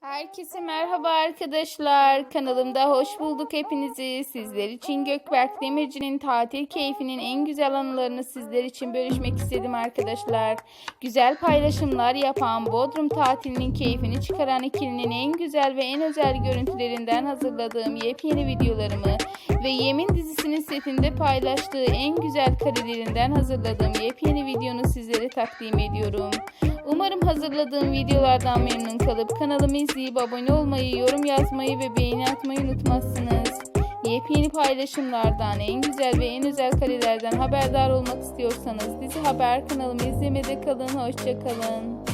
Herkese merhaba arkadaşlar. Kanalımda hoş bulduk hepinizi. Sizler için Gökberk Demirci'nin tatil keyfinin en güzel anılarını sizler için bölüşmek istedim arkadaşlar. Güzel paylaşımlar yapan Bodrum tatilinin keyfini çıkaran ikilinin en güzel ve en özel görüntülerinden hazırladığım yepyeni videolarımı ve Yemin dizisinin setinde paylaştığı en güzel karelerinden hazırladığım yepyeni videonu sizlere takdim ediyorum. Umarım hazırladığım videolardan memnun kalıp kanalımı izleyip abone olmayı, yorum yazmayı ve beğeni atmayı unutmazsınız. Yepyeni paylaşımlardan, en güzel ve en özel karelerden haberdar olmak istiyorsanız dizi haber kanalımı izlemede kalın. Hoşçakalın.